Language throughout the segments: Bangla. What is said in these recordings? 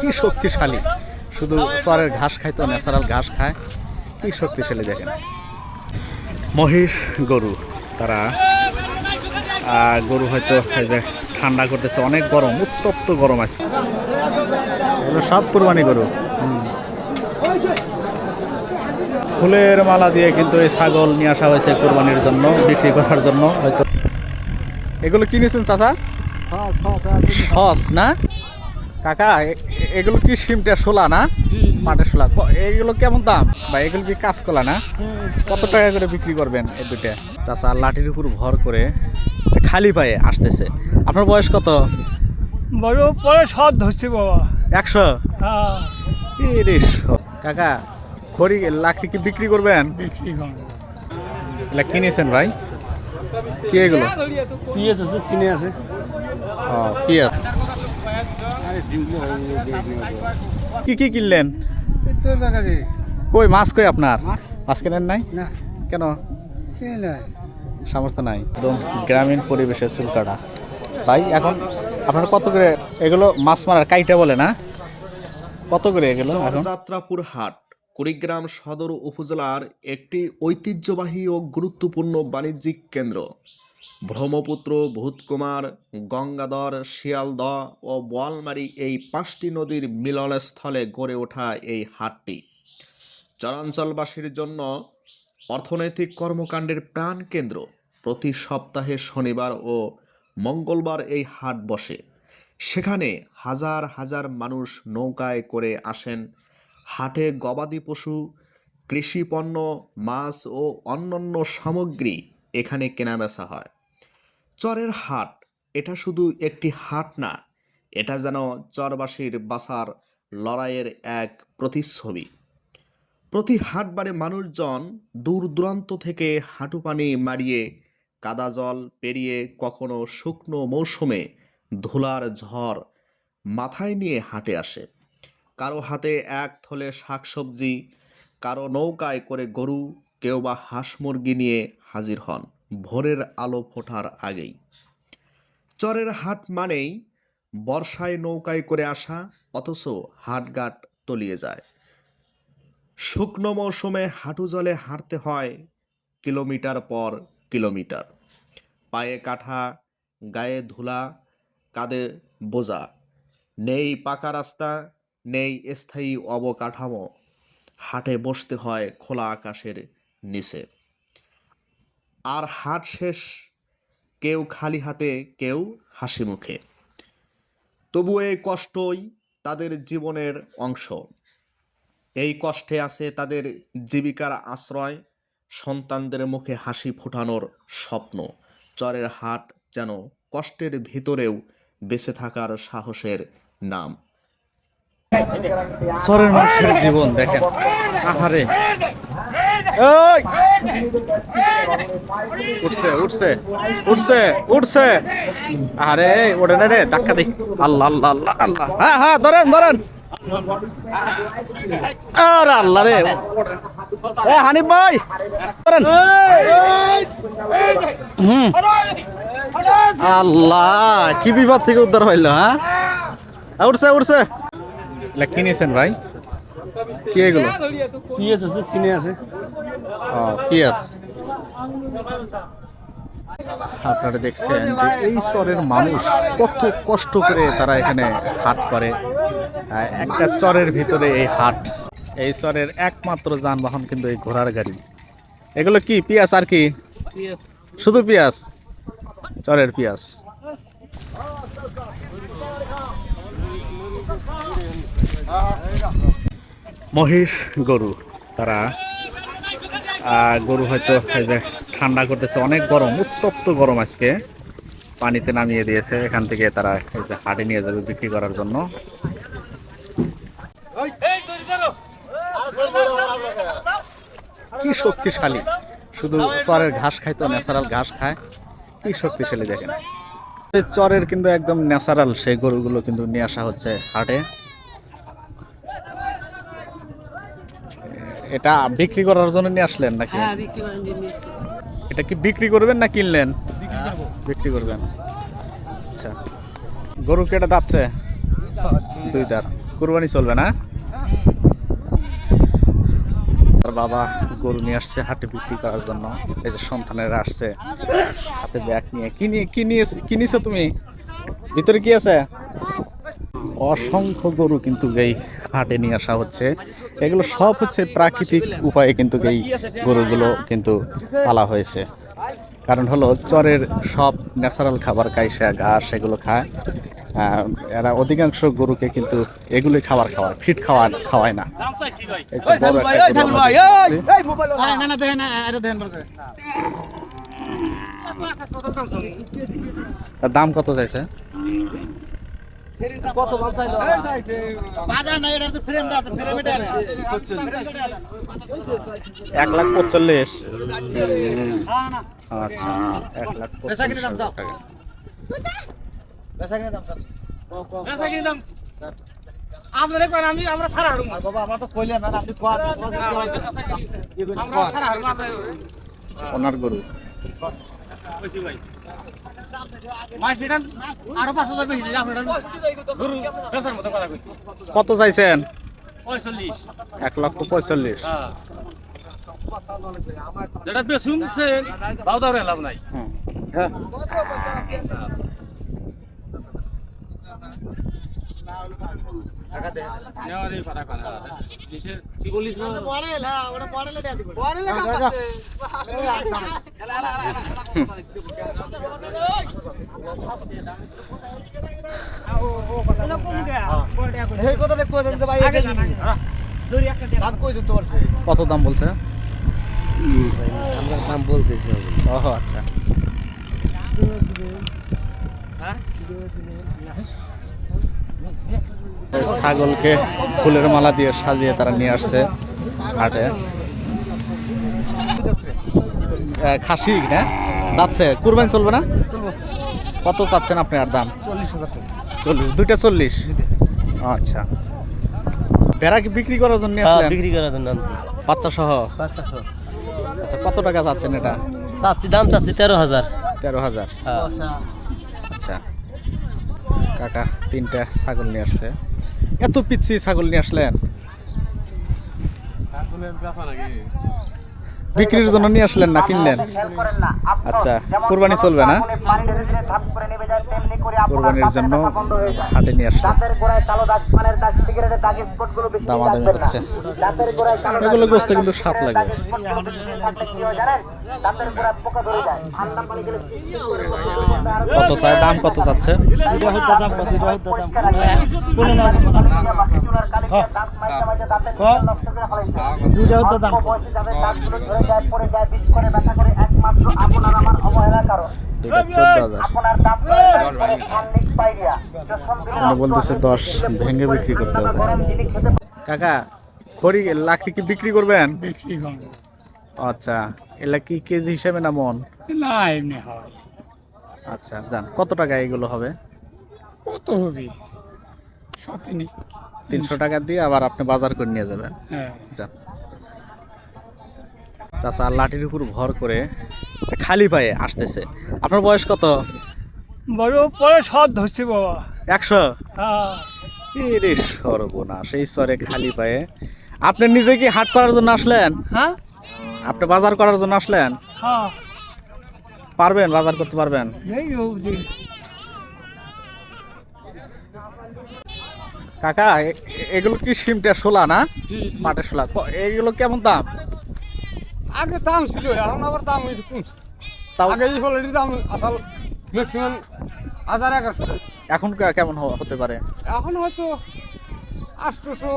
কি শক্তিশালী। শুধু চরের ঘাস খায় তো ন্যাচারাল ঘাস খায়। কি শক্তিশালী দেখেন। মহিষ, গরু, তারা গরু হয়তো এই যে ঠান্ডা করতেছে, অনেক গরম, উত্তপ্ত গরম আছে। সব কুরবানি গরু। ফুলের মালা দিয়ে কিন্তু এই ছাগল নিয়ে আসা হয়েছে কোরবানির জন্য, বিক্রি করার জন্য, হয়তো এগুলো কিনেছেন চাচা? সস না? কাকা এ- এ- এগুলো কি সিমটা শোলা না? মাঠের শোলা এগুলো কেমন দাম? বা এগুলো কি কাঁচকলা না? কত টাকা করে বিক্রি করবেন এই দুইটা? চাচা লাঠির উপর ভর করে খালি পায়ে আসতেছে। আপনার বয়স কত? বড় পরে সব ধরছে বাবা। একশো? হ্যাঁ। তিরিশ কাকা খড়ি লাঠি কি বিক্রি করবেন? বিক্রি করে এগুলা কিনেছেন ভাই? কি এগুলো? পিএস আছে সিনে আছে। ও পিঁয়াজ কি কি কিনলেন? কই মাছ কই আপনার? মাছ? কেনেন নাই? না। কেন? নাই? সামর্থ্য নাই। একদম গ্রামীণ পরিবেশে চুল কাটা ভাই এখন আপনার কত করে এগুলো মাছ মারার কাইটা বলে না? কত করে এগুলো এখন? যাত্রাপুর হাট। কুড়িগ্রাম সদর উপজেলার একটি ঐতিহ্যবাহী ও গুরুত্বপূর্ণ বাণিজ্যিক কেন্দ্র। ব্রহ্মপুত্র, ভূতকুমার, গঙ্গাধর, শিয়ালদহ ও বোয়ালমারি এই পাঁচটি নদীর মিলনস্থলে গড়ে ওঠা এই হাটটি। চরাঞ্চলবাসীর জন্য অর্থনৈতিক কর্মকাণ্ডের প্রাণকেন্দ্র প্রতি সপ্তাহে শনিবার ও মঙ্গলবার এই হাট বসে। সেখানে হাজার হাজার মানুষ নৌকায় করে আসেন হাটে গবাদি পশু কৃষিপণ্য মাছ ও অন্যান্য সামগ্রী এখানে কেনাবেচা হয়। চরের হাট, এটা শুধু একটি হাট না, এটা যেন চরবাসীর বাসার লড়াইয়ের এক প্রতিচ্ছবি। প্রতি হাটবারে মানুষজন দূর দূরান্ত থেকে হাঁটু পানি মারিয়ে, কাদা জল পেরিয়ে কখনো শুকনো মৌসুমে ধুলার ঝড় মাথায় নিয়ে হাঁটে আসে। কারও হাতে এক থলে শাকসবজি, কারও নৌকায় করে গরু, কেউ বা হাঁস মুরগি নিয়ে হাজির হন, ভোরের আলো ফোটার আগেই। চরের হাট মানেই বর্ষায় নৌকায় করে আসা, অথচ হাটঘাট তলিয়ে যায়। শুকনো মৌসুমে হাঁটু জলে হাঁটতে হয়, কিলোমিটার পর কিলোমিটার। পায়ে কাঠা, গায়ে ধুলা, কাঁধে বোঝা। নেই পাকা রাস্তা নেই স্থায়ী অবকাঠামো। হাটে বসতে হয় খোলা আকাশের নিচে। আর হাট শেষ, কেউ খালি হাতে, কেউ হাসি মুখে। তবু এই কষ্টই তাদের জীবনের অংশ। এই কষ্টে আছে তাদের জীবিকার আশ্রয়, সন্তানদের মুখে হাসি ফোটানোর স্বপ্ন। চরের হাট যেন কষ্টের ভিতরেও বেঁচে থাকার সাহসের নাম। চরের মানুষের জীবন, দেখেন। আহারে! উঠছে উঠছে উঠছে উঠছে। আরে ওঠে না রে, ধাক্কা দিই। আল্লাহ আল্লাহ আল্লাহ আল্লাহ। হ্যাঁ হ্যাঁ ধরেন ধরেন। আরে আল্লাহ রে। এ, হানিফ ভাই, ধরেন। হুম। আল্লাহ, কি বিপদ থেকে উদ্ধার হইল হ্যাঁ? উঠছে উঠছে। এগুলা কিনেছেন ভাই? কি এগুলো? পিএস আছে সিনে আছে। ও পিয়াস আপনারা দেখছেন যে এই চরের মানুষ কত কষ্ট করে তারা এখানে হাট করে। একটা চরের ভিতরে এই হাট। এই চরের একমাত্র যানবাহন কিন্তু এই ঘোড়ার গাড়ি। এগুলো কি পিয়াস আর কি? শুধু পিয়াস? চরের পিয়াস। মহিষ গরু, তারা গরু হয়তো এই যে ঠান্ডা করতেছে, অনেক গরম, উত্তপ্ত গরম আজকে। পানিতে নামিয়ে দিয়েছে, এখান থেকে তারা এই যে হাটে নিয়ে যাবে বিক্রি করার জন্য। কি শক্তিশালী। শুধু চরের ঘাস খায় তো, ন্যাচারাল ঘাস খায়। কি শক্তিশালী দেখেন। চরের কিন্তু একদম ন্যাচারাল সেই গরুগুলো কিন্তু নিয়ে আসা হচ্ছে হাটে। এটা বিক্রি করার জন্য নিয়ে আসলেন নাকি? হ্যাঁ বিক্রি করেন জন্য এসেছি। এটা কি বিক্রি করবেন না কিনলেন? বিক্রি করবেন। আচ্ছা। গরু কেটে যাচ্ছে দুই দাঁত। কুরবানি চলবে না? তার বাবা গরু নিয়ে আসছে হাটে বিক্রি করার জন্য। এই যে সন্তানেরা আসছে। হাতে ব্যাগ নিয়ে। কি নিয়ে কি নিয়ে কিনিছো তুমি? ভিতরে কি আছে? অসংখ্য গরু কিন্তু এই হাটে নিয়ে আসা হচ্ছে। এগুলো সব হচ্ছে প্রাকৃতিক উপায়ে কিন্তু এই গরুগুলো কিন্তু পালা হয়েছে। কারণ হলো চরের সব ন্যাচারাল খাবার কাইসা ঘাস এগুলো খায়। এরা অধিকাংশ গরুকে কিন্তু এগুলোই খাবার খাওয়ায় ফিট খাওয়া খাওয়ায় না। এক লাখ পঁচল্লিশ আচ্ছা এক লাখ পঁচল্লিশ হাজার টাকা। আপনারা কোন আমি আমরা সারা হারুম। বাবা আমরা তো কইলে আপনি আমরা সারা হারুম ওনার গরু। কত চাইছেন? এক লক্ষ পঁয়তাল্লিশ হ্যাঁ। যেটা বেসুম সে লাভ নাই। হ্যাঁ নেওয়ারই ফাটা কানা দেশের কি বলিস না এই কথাটা কই দেন ভাই এটা দাম কইছো তোর সে কত দাম বলছে? আমরা দাম বলতেছি। ওহ আচ্ছা। ছাগলকে ফুলের মালা দিয়ে সাজিয়ে তারা নিয়ে আসছে হাটে। খাসি হ্যাঁ যাচ্ছে। কুরবানি চলবে না? কত চাচ্ছেন আপনি আর দাম? চল্লিশ। দুইটা চল্লিশ? আচ্ছা। ভেড়া কি বিক্রি করার জন্য বিক্রি করার জন্য বাচ্চা সহ? পাঁচটা শো আচ্ছা কত টাকা চাচ্ছেন এটা? চাচ্ছি দাম চাচ্ছি তেরো হাজার। তেরো হাজার। হ্যাঁ। আচ্ছা। কাকা তিনটা ছাগল নিয়ে আসছে। এত পিচ্ছি ছাগল নিয়ে আসলেন। বিক্রির জন্য নিয়ে আসলেন না, কিনলেন? আচ্ছা কোরবানি চলবে না? কোরবানির জন্য হাটে নিয়ে আসলেন। দামাদামি হচ্ছে। এগুলো কিন্তু লাগে। কত চায়? দাম কত চাচ্ছে? দুইটা চোদ্দ হাজার। উনি বলতেছে দশ ভেঙে বিক্রি করতে হবে। কাকা খড়ি লাকড়ি কি বিক্রি করবেন? বিক্রি আচ্ছা এলা কি কেজি হিসেবে না মন? না এমনি হয়। আচ্ছা যান কত টাকা এগুলো হবে? কত হবে? সতিনি তিনশো টাকা দিয়ে আবার আপনি বাজার করে নিয়ে যাবেন। হ্যাঁ। যান। চাচা লাঠির উপর ভর করে খালি পায়ে আসতেছে। আপনার বয়স কত? বড় পরে সব ধরছে বাবা। একশো? হ্যাঁ। রে সর্বনাশ এই স্তরে খালি পায়ে। আপনি নিজে কি হাট করার জন্য আসলেন? হ্যাঁ। আপনি বাজার করার জন্য আসলেন? হ্যাঁ। পারবেন বাজার করতে পারবেন? কাকা এগুলো কি সিমটা শোলা না? মাঠের শোলা এগুলো কেমন দাম? আগে দাম ছিল এখন আবার দাম কমছে তাও আগে এই ফলের দাম আসল ম্যাক্সিমাম হাজার এগারোশো। এখন কেমন হতে পারে? এখন হয়তো আটশোশো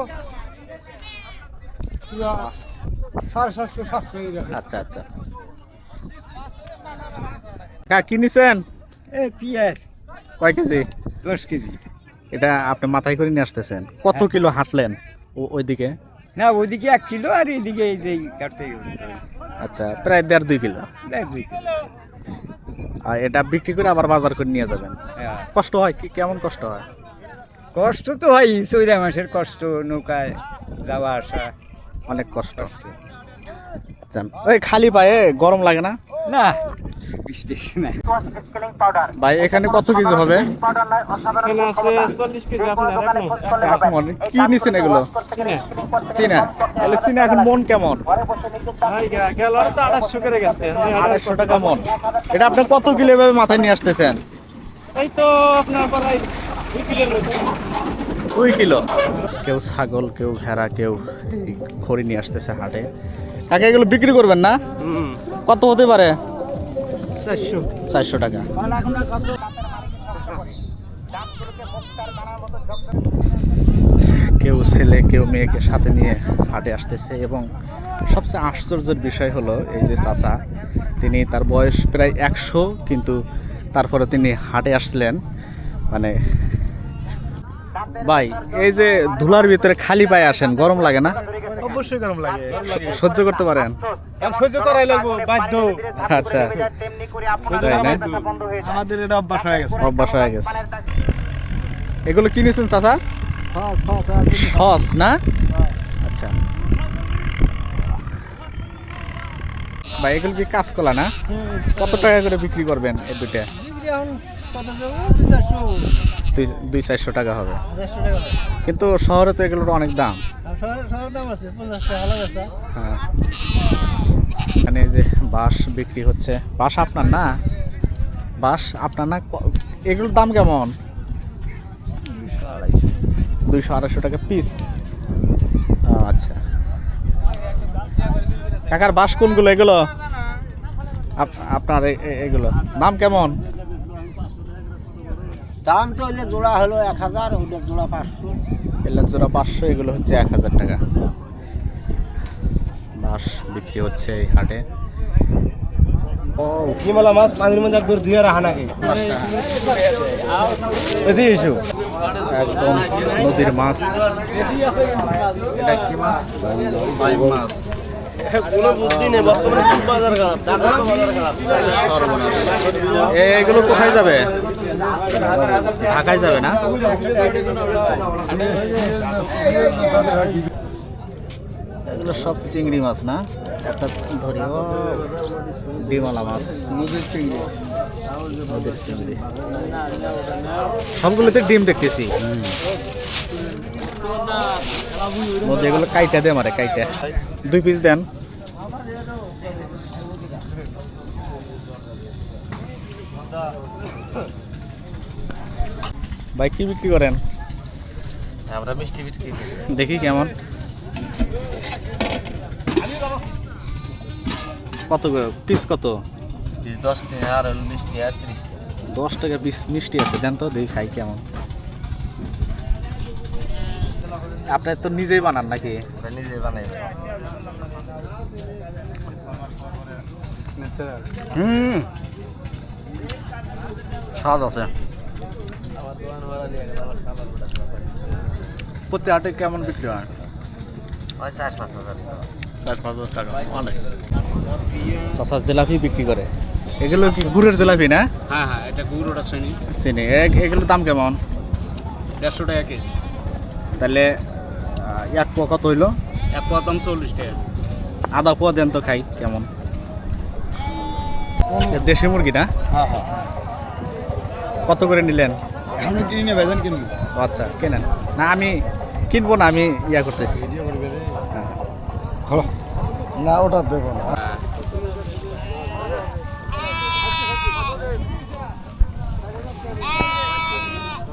সাড়ে সাতশো সাতশো আচ্ছা আচ্ছা। কা কি নিছেন? এ পিএস কয় কেজি? দশ কেজি। এটা আপনি মাথায় করে নিয়ে আসতেছেন। কত কিলো হাঁটলেন ও- ওইদিকে? না ওইদিকে এক কিলো আর এইদিকে এই কাটতে আচ্ছা প্রায় দেড় দুই কিলো? দেড় দুই কিলো। আর এটা বিক্রি করে আবার বাজার করে নিয়ে যাবেন? হ্যাঁ। কষ্ট হয় কি? কেমন কষ্ট হয়? কষ্ট তো হয় চৈরা মাসের কষ্ট নৌকায় যাওয়া আসা। অনেক কষ্ট। যান ওই খালি পায়ে গরম লাগে না? না ভাই এখানে কত কেজি হবে? এখানে আছে চল্লিশ কেজি আপনার এক কি নিছেন এগুলো? চীনা। তাহলে চীনা এখন মন কেমন? গেল তো আড়াইশো করে গেছে। আড়াইশো টাকা মন। এটা আপনি কত কিলো এভাবে মাথায় নিয়ে আসতেছেন? এই তো আপনার প্রায় দুই কিলোর মতো দুই কিলো। কেউ ছাগল কেউ ভেড়া কেউ খড়ি নিয়ে আসতেছে হাটে। কাকা এগুলো বিক্রি করবেন না? কত হতে পারে? চারশো। টাকা। কেউ ছেলে কেউ মেয়েকে সাথে নিয়ে হাটে আসতেছে এবং সবচেয়ে আশ্চর্যের বিষয় হলো এই যে চাচা তিনি তার বয়স প্রায় একশো কিন্তু তারপরে তিনি হাটে আসলেন। মানে ভাই এই যে ধুলার ভিতরে খালি পায়ে আসেন গরম লাগে না? অবশ্যই গরম লাগে। সহ্য করতে পারেন। সহ্য করাই লাগবো বাধ্য। আচ্ছা। আমাদের এটা অভ্যাস হয়ে গেছে। অভ্যাস হয়ে গেছে। এগুলো কিনেছেন চাচা? সস না? আচ্ছা। ভাই এগুলো কি কাঁচকলা না? কত টাকা করে বিক্রি করবেন এই দুইটা? দুই চারশো টাকা হবে। কিন্তু শহরে তো এগুলোর অনেক দাম। হ্যাঁ। এখানে যে বাঁশ বিক্রি হচ্ছে। বাঁশ আপনার না? বাঁশ আপনার না? এগুলোর দাম কেমন? দুইশো আড়াইশো। টাকা পিস আচ্ছা। কাকার বাঁশ কোনগুলো এগুলো? আপনার এগুলো। দাম কেমন? দাম তো হইলে জোড়া হলো এক হাজার ওটা জোড়া পাঁচশো। এগুলো জোড়া পাঁচশো এগুলো হচ্ছে এক হাজার টাকা। বাঁশ বিক্রি হচ্ছে এই হাটে। কিমালা মাছ? পানির মধ্যে একদম ধুয়ে রাখা নাকি? এসো একদম নদীর মাছ। এটা কি মাছ? মাছ। কোনো বুদ্ধি নেই বর্তমানে বাজার খারাপ এগুলো কোথায় যাবে? ঢাকায় যাবে না? এগুলো সব চিংড়ি মাছ না? একটা ধরি ও ডিমালা মাছ। নদীর চিংড়ি। নদীর চিংড়ি সবগুলোতে ডিম দেখতেছি। মধ্যে এগুলো কাইটা দে মারে কাইটা। দুই পিস দেন। ভাই কি বিক্রি করেন? আমরা মিষ্টি বিক্রি দেখি কেমন। কত পিস কত? পিস দশ টাকা আর মিষ্টি আর ত্রিশ টাকা। দশ টাকা পিস মিষ্টি আছে দেন তো দেখি খাই কেমন। আপনি তো নিজেই বানান নাকি? আমরা নিজে বানাই। হুম। স্বাদ আছে। প্রতি হাটে কেমন বিক্রি হয়? চার পাঁচ হাজার টাকা। চার পাঁচ হাজার টাকা অনেক। চাষা জিলাপি বিক্রি করে। এগুলো কি গুড়ের জিলাপি না? হ্যাঁ হ্যাঁ এটা গুড় ওটা শ্রেণি চিনি। এগুলোর দাম কেমন? দেড়শো টাকা কেজি। তাহলে এক পোয়া কত হইল? এক পোয়ার দাম চল্লিশ টাকা। আধা পোয়া দেন তো খাই কেমন? দেশি মুরগি না? হ্যাঁ হ্যাঁ। কত করে নিলেন? আমরা কিনি না ভাইজান কিনবো। আচ্ছা কেনেন? না আমি কিনবো না আমি ইয়া করতেছি। হ্যাঁ। না ওটা দেবো না।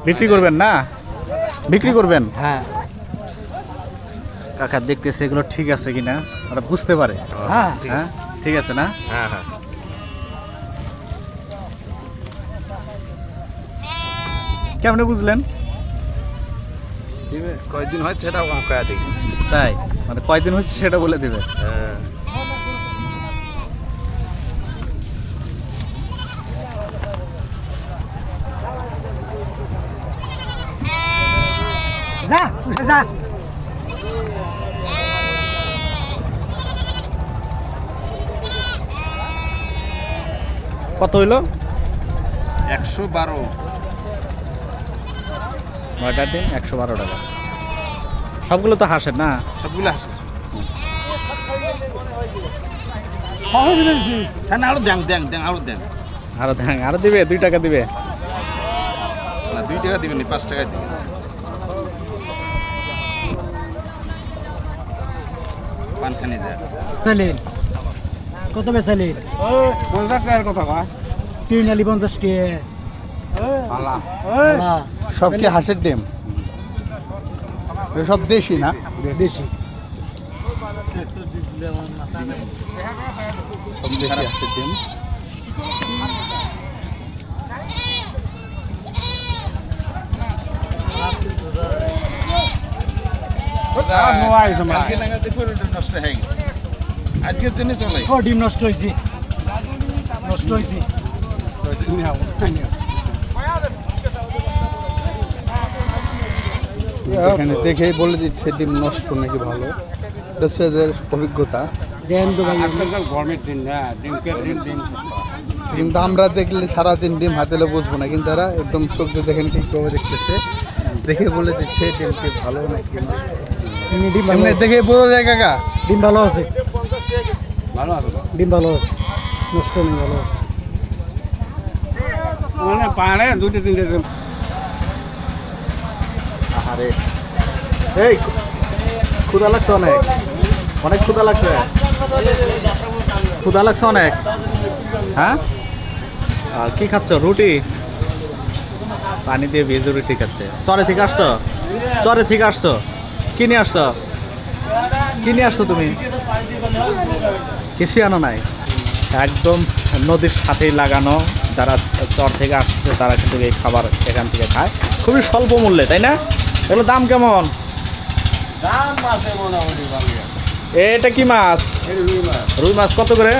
বিক্রি করবেন না? বিক্রি করবেন? হ্যাঁ। কাকা দেখতেছে এগুলো ঠিক আছে কিনা? ওরা বুঝতে পারে। হ্যাঁ? হ্যাঁ? ঠিক আছে না? হ্যাঁ হ্যাঁ। কেমনে বুঝলেন? কয়েকদিন হয় সেটা তাই? মানে কয়দিন হয়েছে সেটা বলে দেবে? হ্যাঁ। কত হইল? একশো বারো। নয়টার দিন একশো বারো টাকা। সবগুলো তো হাসের না? সবগুলো হাসে তাহলে আরও দেন দেন দেন আরও দেন। আরও দেন আরও দিবে দুই টাকা দিবে। না দুই টাকা দিবেন পাঁচ টাকা দিবেন পানখানি যায় চালেন কত বেচালেন পঞ্চাশ টাকার কথা কয়। তিন আলি পঞ্চাশ কে। সব কি হাঁসের ডিম? সব দেশি না? বেশি সব দেশি হাঁসের ডিম। নষ্ট হয়ে গেছে। আজকের জন্য চলে। ও ডিম নষ্ট হয়েছে নষ্ট হয়েছে এখানে দেখেই বলে দিচ্ছে ডিম নষ্ট নাকি ভালো। এদের অভিজ্ঞতা। ডিমটা আমরা দেখলে সারাদিন ডিম হাতেলে বুঝব না কিন্তু তারা একদম চোখে দেখেন ঠিকভাবে দেখতেছে। দেখে বলে দিচ্ছে ডিমটি ভালো নাকি ডিম দেখে বোঝা যায় কাকা। ডিম ভালো আছে। ভালো আছে ডিম ভালো নষ্ট নেই ভালো মানে পারে দুটো তিনটে আরে এই ক্ষুদা লাগছে অনেক। অনেক ক্ষুদা লাগছে। ক্ষুধা লাগছে অনেক। হ্যাঁ? আর কি খাচ্ছ? রুটি? পানি দিয়ে ভেজে রুটি খাচ্ছে। চরে থেকে আসছো? চরে থেকে আসছো? কিনে আসছো? কি নিয়ে আসছো তুমি? কিছুই আনো নাই? একদম নদীর সাথেই লাগানো। যারা চর থেকে আসছে তারা কিন্তু এই খাবার এখান থেকে খায়। খুবই স্বল্প মূল্যে তাই না? এগুলো দাম কেমন? এটা কি মাছ? রুই মাছ। কত করে?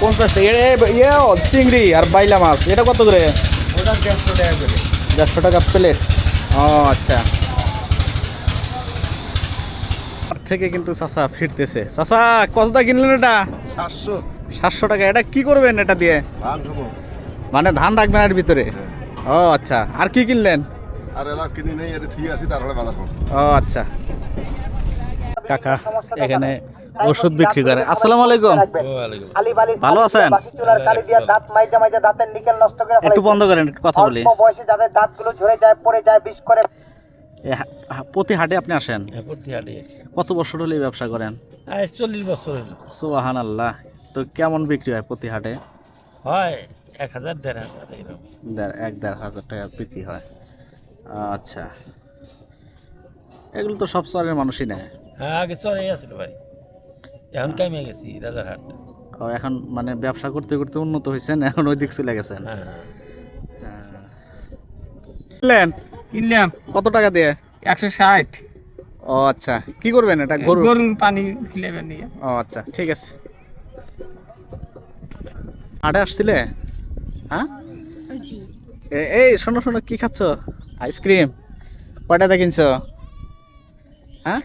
পঞ্চাশ টাকা এ ইয়ে চিংড়ি আর বাইলা মাছ এটা কত করে। দেড়শো টাকা প্লেট। ও আচ্ছা আর থেকে কিন্তু চাচা ফিরতেছে। চাচা কতটা কিনলেন এটা? সাতশো। সাতশো টাকা। এটা কি করবেন এটা দিয়ে? মানে ধান রাখবেন এর ভিতরে? ও আচ্ছা। আর কি কিনলেন? আর এলা কিনে নেই এটা তারপরে বাজার করব। ও আচ্ছা। কাকা এখানে ওষুধ বিক্রি করে। আসসালামু আলাইকুম। ভালো আছেন? কালি দিয়ে দাঁত মাইজা মাইজা দাঁতের নিকেল নষ্ট করে একটু বন্ধ করেন একটু কথা বলি। বয়সে যাদের দাঁতগুলো ঝরে যায় পড়ে যায় বিষ করে প্রতি হাটে আপনি আসেন? প্রতি হাটে কত বছর হলে এই ব্যবসা করেন? আজ চল্লিশ বছর হলো সুবাহান আল্লাহ তো কেমন বিক্রি হয় প্রতি হাটে? হয় এক হাজার দেড় হাজার এরকম। দেড় এক দেড় হাজার টাকা বিক্রি হয়। আচ্ছা। এগুলো তো সব স্তরের মানুষই নেয়। হ্যাঁ আগে চলে আসছিল ভাই। এখন কামে গেছি রাজারহাট ও এখন মানে ব্যবসা করতে করতে উন্নত হয়েছেন এখন ওই দিক চলে গেছেন। হ্যাঁ। কিনলেন কিনলাম। কত টাকা দিয়ে? একশো ষাট। ও আচ্ছা। কি করবেন এটা? গরু গরুর? পানি খিলাবেন নিয়ে ও আচ্ছা ঠিক আছে। হাটে আসছিলে? হ্যাঁ? এই শোনো শোনো কি খাচ্ছ? আইসক্রিম। কয়টাতে কিনছো? হ্যাঁ?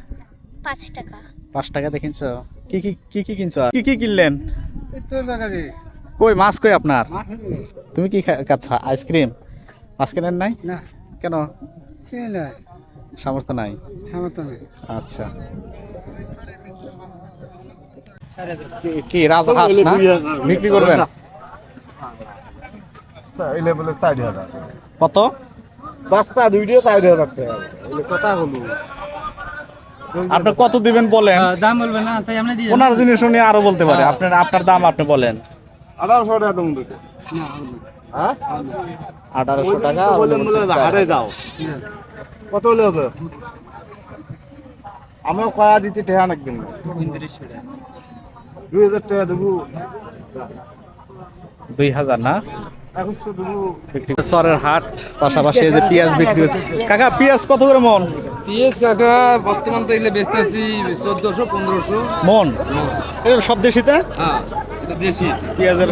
পাঁচ টাকা। পাঁচ টাকাতে কিনছো? কি কি কি কি কিনছো? কি কি কিনলেন? কই মাছ কই আপনার? তুমি কি খা- খাচ্ছ? আইসক্রিম? মাছ কেনেন নাই? না। কেন? সামর্থ্য নাই? সামর্থ্য নেই। আচ্ছা। কি- কি রাজহাঁস না? বিক্রি করবেন? কত? বাস্তা দুইটিও চার হাজার টাকা। কথা হলো আপনি কত দিবেন বলেন? দাম বলবেন না তাই আপনি দিয়ে ওনার জিনিস উনি আরও বলতে পারে। আপনার আপনার দাম আপনি বলেন। আঠারোশো টাকা তুমি দুটো হ্যাঁ আঠারোশো টাকা হাটে যাও। কত হলে হবে? আমিও কয়া দিতে ঠেয়া একদিন দুই হাজার টাকা দেবো। দুই হাজার না? একুশশো দেবো। বিক্রি সরের হাট পাশাপাশি যে পেঁয়াজ বিক্রি হচ্ছে কাকা পেঁয়াজ কত করে মন? পিএস কাকা বর্তমান তো এগুলো বেচতে আছি চোদ্দশো পনেরোশো। মন? সব দেশিতে? হ্যাঁ দেশি। পেঁয়াজের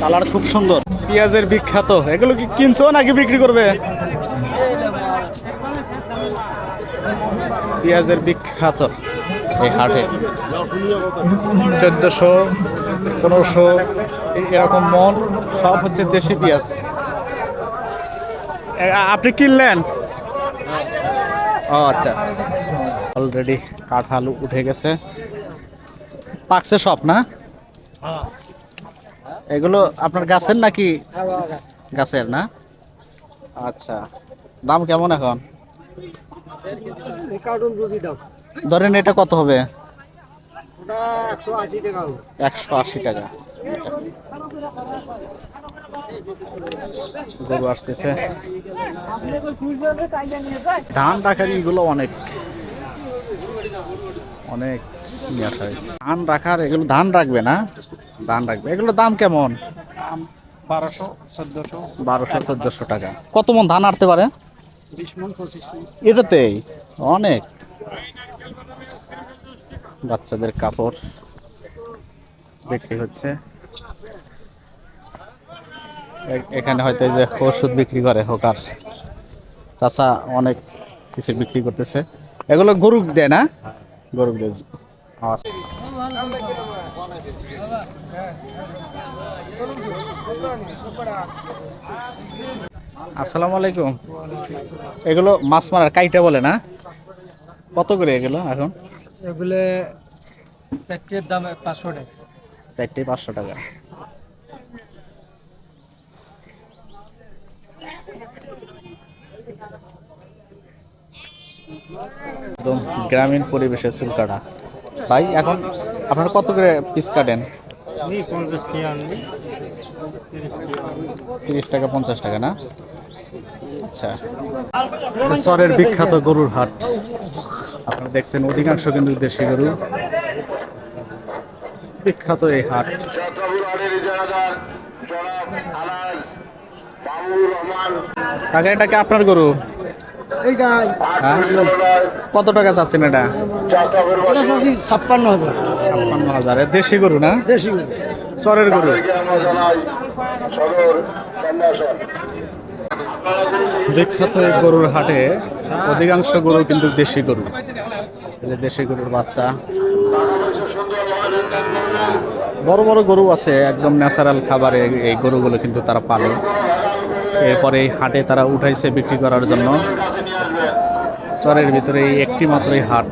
কালার খুব সুন্দর। পেঁয়াজের বিখ্যাত। এগুলো কি কিনছো নাকি বিক্রি করবে? পেঁয়াজের বিখ্যাত। এই হাটে। চোদ্দশো, পনেরোশো এরকম মন, সব হচ্ছে দেশি পেঁয়াজ। আপনি কিনলেন? ও আচ্ছা। অলরেডি কাঁঠাল উঠে গেছে। পাকছে সব, না? এগুলো আপনার গাছের নাকি গাছের না? আচ্ছা। দাম কেমন এখন? ধরেন এটা কত হবে? একশো আশি টাকা একশো আশি টাকা। গরু আসতেছে। ধান রাখার এগুলো অনেক। অনেক নিয়ে আসা হয়েছে। ধান রাখার এগুলো ধান রাখবে না? ধান রাখবে। এগুলো দাম কেমন? বারোশো চোদ্দশো। বারোশো চোদ্দশো টাকা। কত মন ধান আটতে পারে? এটাতেই? অনেক। বাচ্চাদের কাপড় বিক্রি হচ্ছে। এখানে হয়তো যে ওষুধ বিক্রি করে হোকার চাচা অনেক কিছু বিক্রি করতেছে। এগুলো গরু দেয় না? গরু দেয়। আসসালামু আলাইকুম। এগুলো মাছ মারার কাইটা বলে না? কত করে এগুলো এখন? এগুলো চারটের দাম পাঁচশো টাকা। চারটে পাঁচশো টাকা। একদম গ্রামীণ পরিবেশে চুল কাটা ভাই এখন আপনারা কত করে পিস কাটেন? তিরিশ টাকা পঞ্চাশ টাকা না? আচ্ছা। চরের বিখ্যাত গরুর হাট। আপনারা দেখছেন অধিকাংশ কিন্তু দেশি গরু। বিখ্যাত এই হাট। কাকা এটা কি আপনার গরু? কত টাকা চাচ্ছেন এটা? ছাপ্পান্ন হাজার। ছাপ্পান্ন হাজার। দেশি গরু না? দেশি গরু। চরের গরু। বিখ্যাত এই গরুর হাটে অধিকাংশ গরু কিন্তু দেশি গরু। দেশি গরুর বাচ্চা। বড় বড় গরু আছে একদম ন্যাচারাল খাবারে এই গরুগুলো কিন্তু তারা পালে। এরপরে হাটে তারা উঠাইছে বিক্রি করার জন্য। চরের ভিতরে একটি মাত্রই হাট।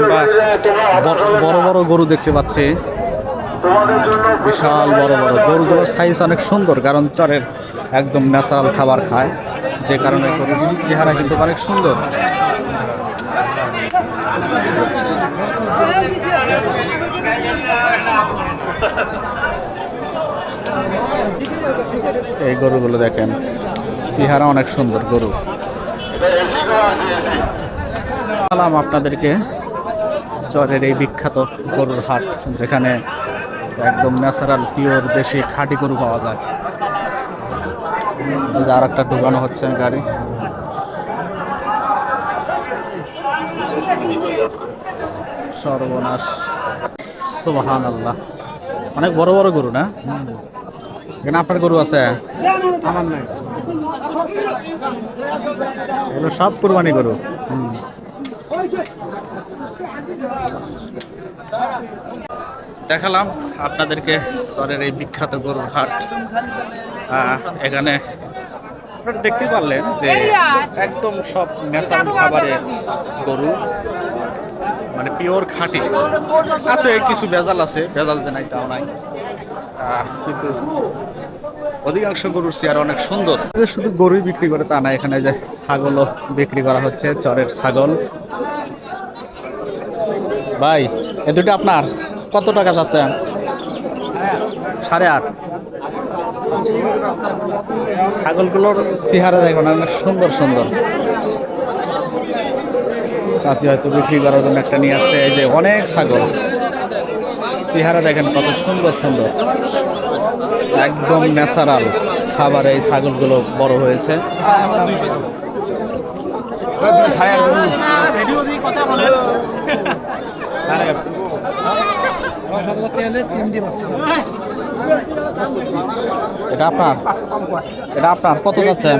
আমরা বড় বড় গরু দেখতে পাচ্ছি। বিশাল বড় বড়। গরুগুলোর সাইজ অনেক সুন্দর, কারণ চরের একদম ন্যাচারাল খাবার খায়। যে কারণে গরুর চেহারা কিন্তু অনেক সুন্দর। এই গরুগুলো দেখেন, চেহারা অনেক সুন্দর গরু। সালাম আপনাদেরকে চরের এই বিখ্যাত গরুর হাট, যেখানে একদম ন্যাচারাল, পিওর দেশি খাঁটি গরু পাওয়া যায়। আর একটা ঢুকানো হচ্ছে গাড়ি। সর্বনাশ। সুবাহান আল্লাহ অনেক বড় বড় গরু না? এখানে আপনার গরু আছে? আমার নাই এগুলো সব কুরবানি গরু। দেখালাম আপনাদেরকে চরের এই বিখ্যাত গরুর হাট। এখানে দেখতে পারলেন যে একদম সব ন্যাচারাল খাবারে গরু মানে পিওর খাঁটি। আছে, কিছু ভেজাল আছে, ভেজাল যে নাই, তাও নাই। কিন্তু অধিকাংশ গরুর চেয়ার অনেক সুন্দর। শুধু গরুই বিক্রি করে, তা না, এখানে যে ছাগলও বিক্রি করা হচ্ছে, চরের ছাগল। ভাই, এ দুটো আপনার? কত টাকা যাচ্ছে সাড়ে আট। ছাগলগুলোর চেহারা দেখুন, অনেক সুন্দর সুন্দর। চাষি হয়তো বিক্রি করার জন্য একটা নিয়ে আসছে, এই যে অনেক ছাগল। চেহারা দেখেন কত সুন্দর সুন্দর। একদম ন্যাচারাল খাবার এই ছাগলগুলো বড় হয়েছে। এটা আপনার? এটা আপনার? কত যাচ্ছে?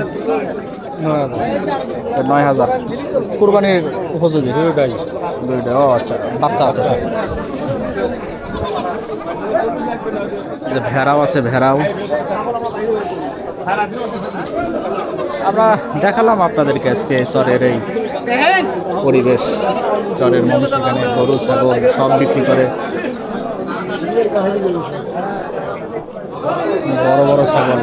নয় হাজার। কুরবানির উপযোগী। দুইটাই দুইটা ও আচ্ছা। বাচ্চা আছে। ভেড়াও আছে, ভেড়াও। আমরা দেখালাম আপনাদেরকে আজকে সরের এই পরিবেশ। চরের মানুষ এখানে গরু, ছাগল সব বিক্রি করে। বড় বড় ছাগল.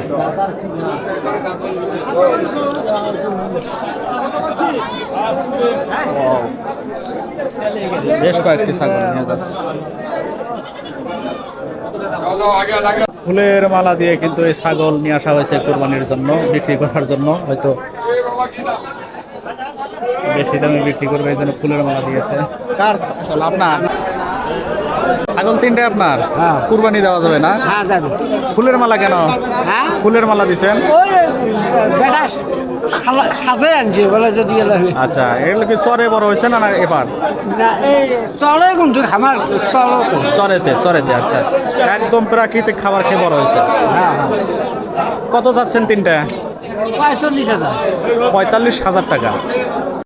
বেশ কয়েকটি ছাগল নিয়ে যাচ্ছে। ফুলের মালা দিয়ে কিন্তু এই ছাগল নিয়ে আসা হয়েছে কোরবানির জন্য, বিক্রি করার জন্য। হয়তো বেশি দামে বিক্রি করবে, এই জন্য ফুলের মালা দিয়েছে। কার আপনার? ছাগল তিনটে আপনার? হ্যাঁ। কুরবানি দেওয়া যাবে না? হ্যাঁ যাবে। ফুলের মালা কেন? হ্যাঁ? ফুলের মালা দিছেন? ওই বেটা সাজে আনছে বলে যদি আচ্ছা এগুলো কি চরে বড় হয়েছে না না এবার না এই চলে কিন্তু খামার চলো তো। চরেতে চরেতে আচ্ছা আচ্ছা। একদম প্রাকৃতিক খাবার খেয়ে বড় হয়েছে। হ্যাঁ। কত চাচ্ছেন তিনটা? পঁয়তাল্লিশ হাজার। পঁয়তাল্লিশ হাজার টাকা।